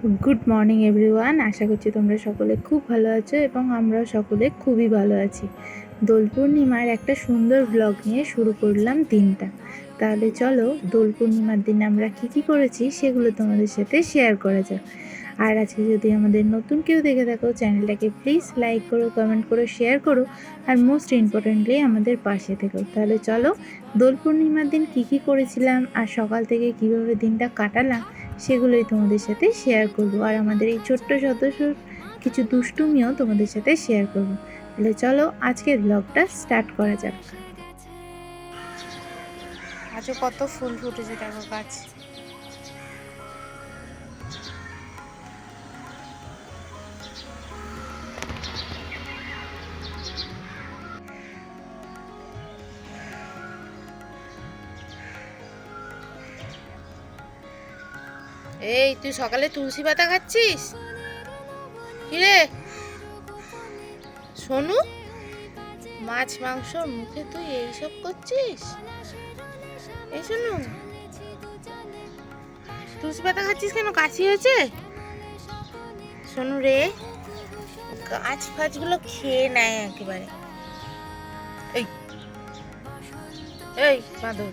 Good morning everyone. আশা করছি তোমরা সকলে খুব ভালো আছো এবং আমরাও সকলে খুবই ভালো আছি। দোল পূর্ণিমার একটা সুন্দর ব্লগ নিয়ে শুরু করলাম দিনটা। তাহলে চলো, দোল পূর্ণিমার দিন আমরা কী কী করেছি সেগুলো তোমাদের সাথে শেয়ার করা যাক। আর আজকে যদি আমাদের নতুন কেউ দেখে থাকো, চ্যানেলটাকে প্লিজ লাইক করো কমেন্ট করো শেয়ার করো, আর মোস্ট ইম্পর্টেন্টলি আমাদের পাশে থেকো। তাহলে চলো, দোল পূর্ণিমার দিন কী কী করেছিলাম, আর সকাল থেকে কীভাবে দিনটা কাটালাম সেগুলোই তোমাদের সাথে শেয়ার করব। আর আমাদের এই ছোট্ট সদস্য কিছু দুষ্টুমিও তোমাদের সাথে শেয়ার করব। তাহলে চলো আজকের ব্লগটা স্টার্ট করা যাক। আজও কত ফুল ফুটেছে দেখো গাছ। তুই সকালে তুলসী পাতা খাচ্ছিস? কিরে? সোনু, মাছ, মাংস, মুখে তুই এইসব করছিস? এই সোনু, তুলসী পাতা খাচ্ছিস কেন? কাশি হয়েছে? শোনু রে, গাছ ফাছগুলো খেয়ে নেয় একেবারে। এই এই বাঁদর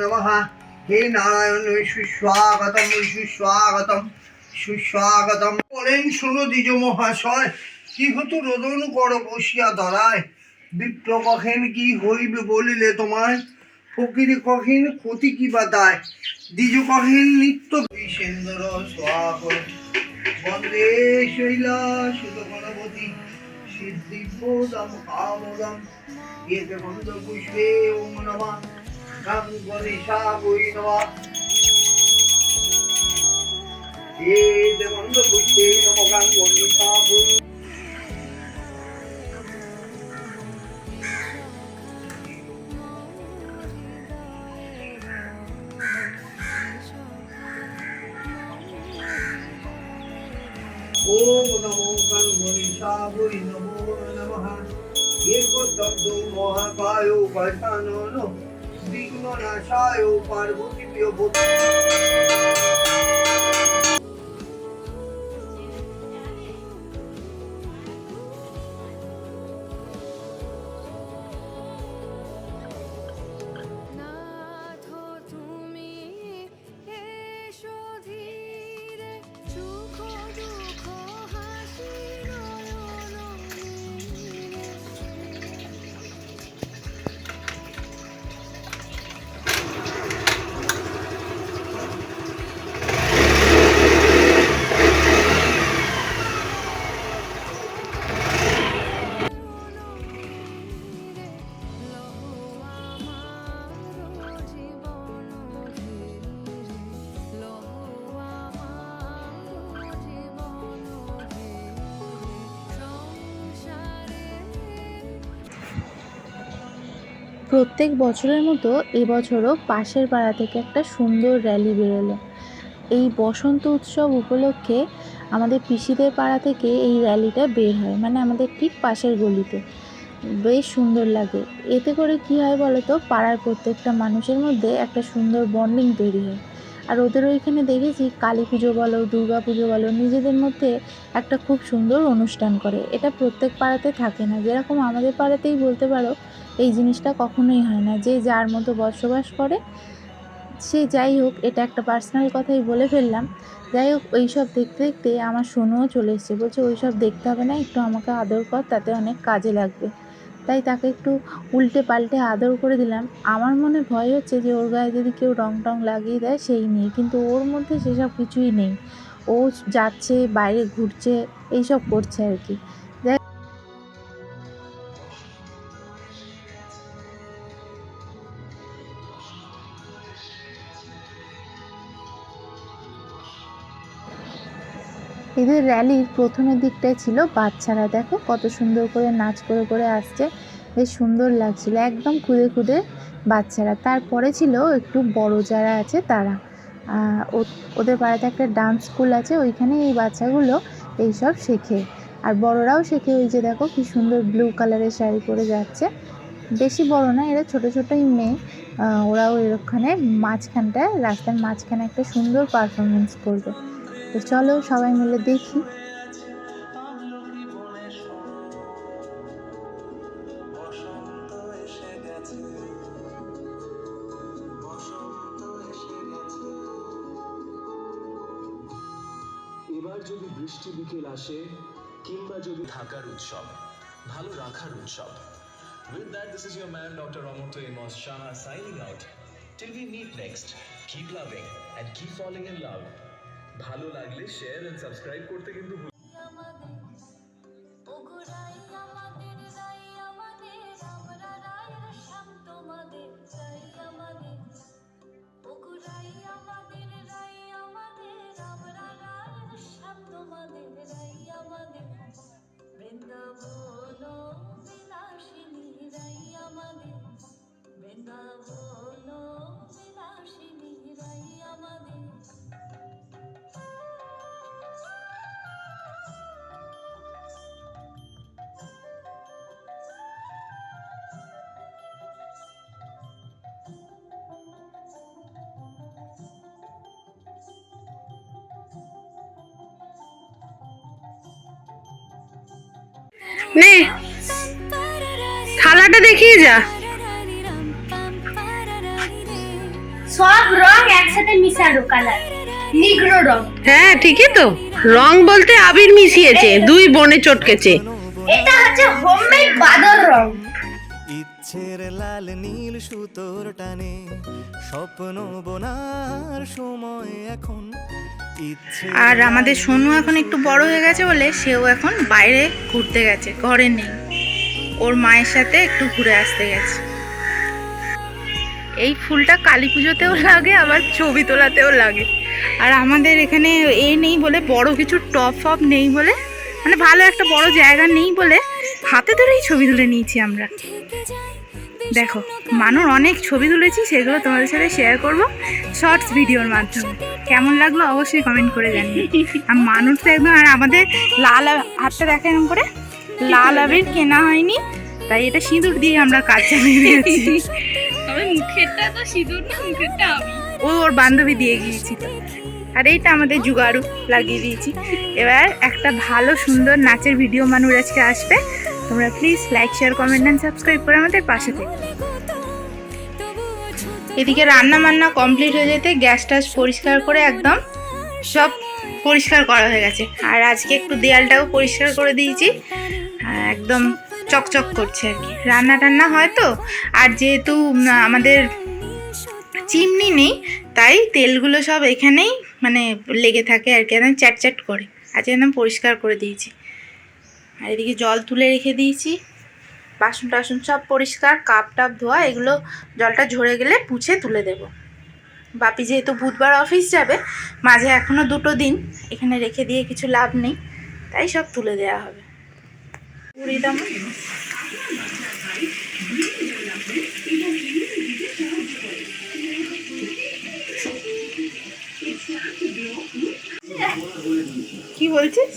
নমঃ হে নারায়ণ সুস্বাগতম সুস্বাগতম সুস্বাগতম বলেন, শুনো দ্বিজ মহাশয় কি হতো রোদন কর বসিয়া ধরায় বিপ্র কখেন কি হইবে বলিলে তোমায়? ফকির কহিন ক্ষতি কি বা দায়? দ্বিজ কহেন নিত্য বিষেন্দ্র স্বাগ বন্দে শৈলা সুত গণপতি সিদ্ধিবোধম কামদম। এতে বন্ধ পুষ্পে ওম নমঃ। গাং গণেশা বৈ নমঃ। এতে বন্ধ একদব্দ মহাকায় গজানন বিঘ্ন নাশায় পার্বতী প্রিয় প্রত্যেক বছরের মতো এবছরও পাশের পাড়া থেকে একটা সুন্দর র্যালি বেরোলো। এই বসন্ত উৎসব উপলক্ষে আমাদের পিসিদের পাড়া থেকে এই র্যালিটা বের হয় মানে আমাদের ঠিক পাশের গলিতে। বেশ সুন্দর লাগে। এতে করে কি হয় বলো তো পাড়ার প্রত্যেকটা মানুষের মধ্যে একটা সুন্দর বন্ডিং তৈরি হয়। আর ওদের ওইখানে দেখেছি কালী পুজো বলো, দুর্গা পুজো বলো, নিজেদের মধ্যে একটা খুব সুন্দর অনুষ্ঠান করে। এটা প্রত্যেক পাড়াতে থাকে না। যেরকম আমাদের পাড়াতেই বলতে পারো, এই জিনিসটা কখনোই হয় না। যে যার মতো বসবাস করে, সে যাই হোক, এটা একটা পার্সোনাল কথাই বলে ফেললাম। যাই হোক ওই সব দেখতে দেখতে আমার সোনুও চলে এসছে। বলছে ওই সব দেখতে হবে না, একটু আমাকে আদর কর, তাতে অনেক কাজে লাগবে। তাই তাকে একটু উল্টে পাল্টে আদর করে দিলাম। আমার মনে ভয় হচ্ছে যে ওর গায়ে যদি কেউ রং টং লাগিয়ে দেয় সেই নিয়ে কিন্তু ওর মধ্যে সেসব কিছুই নেই। ও যাচ্ছে, বাইরে ঘুরছে, এইসব করছে আর কি। এদের র্যালির প্রথমের দিকটায় ছিল বাচ্চারা। দেখো কত সুন্দর করে নাচ করে করে আসছে। বেশ সুন্দর লাগছিল, একদম খুদে খুদে বাচ্চারা। তারপরে ছিল একটু বড় যারা আছে তারা। ওদের পাড়াতে একটা ডান্স স্কুল আছে, ওইখানে এই বাচ্চাগুলো এইসব শেখে। আর বড়রাও শেখে, ওই যে দেখো কি সুন্দর ব্লু কালারের শাড়ি পরে যাচ্ছে। বেশি বড় না, এরা ছোট ছোটোই মেয়ে। ওরাও এরখানে মাঝখানটায়, রাস্তার মাঝখানে একটা সুন্দর পারফরমেন্স করবে। তো চলো সবাই মিলে দেখি। যদি বৃষ্টি বিকেল আসে, কিংবা যদি থাকার উৎসব, ভালো রাখার উৎসব। With that this is your doctor Amartya M অস Shah signing out till we meet next keep loving and keep falling in love ভালো লাগলে শেয়ার এন্ড সাবস্ক্রাইব করতে কিন্তু নে। থালাটা দেখিয়ে যা। সব রং একসাথে মিশানো কালার নিগ্রো রং। হ্যাঁ ঠিকই তো। রং বলতে আবির মিশিয়েছে দুই বনে চটকেছে। এটা হচ্ছে হোমমেড বাদর রং। ইচ্ছের লাল নীল সুতোর টানে স্বপ্ন বোনার সময় এখন আর আমাদের সোনু এখন একটু বড় হয়ে গেছে বলে সেও এখন বাইরে ঘুরতে গেছে ঘরে নেই। ওর মায়ের সাথে একটু ঘুরে আসতে গেছে। এই ফুলটা কালী পুজোতেও লাগে আবার ছবি তোলাতেও লাগে। আর আমাদের এখানে এ নেই বলে বড় কিছু টপ ফপ নেই বলে মানে ভালো একটা বড় জায়গা নেই বলে হাতে ধরেই ছবি তুলে নিয়েছি আমরা। দেখো মানুর অনেক ছবি তুলেছি সেগুলো তোমাদের সাথে শেয়ার করব শর্টস ভিডিওর মাধ্যমে। কেমন লাগল অবশ্যই কমেন্ট করে জানিও। আর মানুষ তো একদম আর আমাদের লাল হাতটা দেখা এরকম করে। লাল আবির কেনা হয়নি তাই এটা সিঁদুর দিয়ে আমরা কাজ চালিয়ে দিয়েছি। ও ওর বান্ধবী দিয়ে গিয়েছিল। আর এইটা আমাদের জুগাড়ু লাগিয়ে দিয়েছি। এবার একটা ভালো সুন্দর নাচের ভিডিও মানুষ আজকে আসবে। তোমরা please like share comment and subscribe করে আমাদের পাশে থেকে। এদিকে রান্না বান্না কমপ্লিট হয়ে যেতে গ্যাস ট্যাস পরিষ্কার করে একদম সব পরিষ্কার করা হয়ে গেছে। আর আজকে একটু দেয়ালটাও পরিষ্কার করে দিয়েছি। একদম চকচক করছে আর কি। রান্না টান্না হয় তো? আর যেহেতু আমাদের চিমনি নেই, তাই তেলগুলো সব এখানেই মানে লেগে থাকে আর কি, একদম চ্যাট চ্যাট করে। আজকে একদম পরিষ্কার করে দিয়েছি। আর এদিকে জল তুলে রেখে দিয়েছি। বাসন টাসন সব পরিষ্কার, কাপ টাপ ধোয়া, এগুলো জলটা ঝরে গেলে পুছে তুলে দেব। বাপি যেহেতু বুধবার অফিস যাবে, মাঝে এখনও দুটো দিন, এখানে রেখে দিয়ে কিছু লাভ নেই, তাই সব তুলে দেওয়া হবে। দাম। কি বলছিস?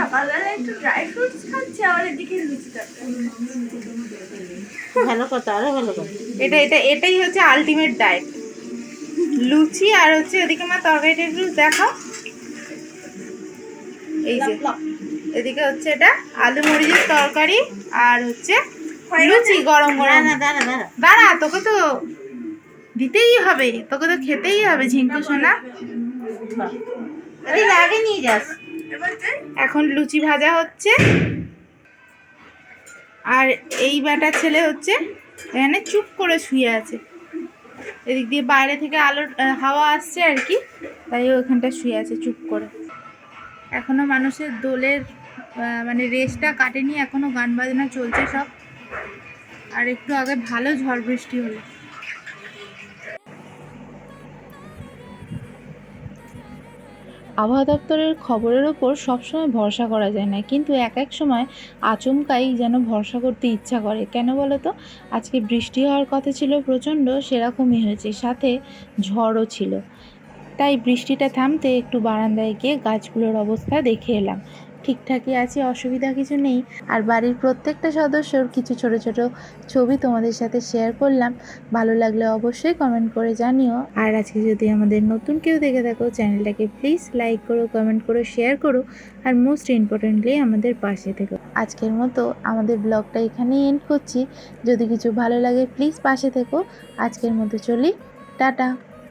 সকালবেলা একটু ড্রাই ফ্রুটস খাচ্ছে আর এদিকে লুচি ভালো কথা আরও ভালো কথা। এটা এটা এটাই হচ্ছে আলটিমেট ডায়েট লুচি আর হচ্ছে ওদিকে মা তরকারিটা একটু দেখাও। এই যে এদিকে হচ্ছে এটা আলু মরিচের তরকারি আর হচ্ছে লুচি গরম গরম। দাঁড়া তোকে তো দিতেই হবে তোকে তো খেতেই হবে ঝিঙ্কু সোনা। আগে নিয়ে যাস। এখন লুচি ভাজা হচ্ছে। আর এই বেটার ছেলে হচ্ছে, এখানে চুপ করে শুয়ে আছে। এদিক দিয়ে বাইরে থেকে আলোর হাওয়া আসছে আর কি, তাই ওখানটা শুয়ে আছে চুপ করে। এখনও মানুষের দোলের মানে রেসটা কাটেনি, এখনও গান বাজনা চলছে সব। আর একটু আগে ভালো ঝড় বৃষ্টি হলো। আবহাওয়া দপ্তরের খবরের ওপর সবসময় ভরসা করা যায় না। কিন্তু এক এক সময় আচমকাই যেন ভরসা করতে ইচ্ছা করে। কেন বলো তো? আজকে বৃষ্টি হওয়ার কথা ছিল, প্রচণ্ড সেরকমই হয়েছে, সাথে ঝড়ও ছিল। তাই বৃষ্টিটা থামতে একটু বারান্দায় গিয়ে গাছগুলোর অবস্থা দেখে এলাম। ঠিকঠাকই আছে, অসুবিধা কিছু নেই। আর বাড়ির প্রত্যেকটা সদস্যর কিছু ছোট ছোট ছবি তোমাদের সাথে শেয়ার করলাম। ভালো লাগলে অবশ্যই কমেন্ট করে জানিও। আর আজকে যদি আমাদের নতুন কেউ দেখে থাকো চ্যানেলটাকে প্লিজ লাইক করো কমেন্ট করো শেয়ার করো। আর মোস্ট ইম্পর্টেন্টলি আমাদের পাশে থেকো। আজকের মতো আমাদের ব্লগটা এখানেই এন্ড করছি। যদি কিছু ভালো লাগে প্লিজ পাশে থেকো। আজকের মতো চলি, টাটা।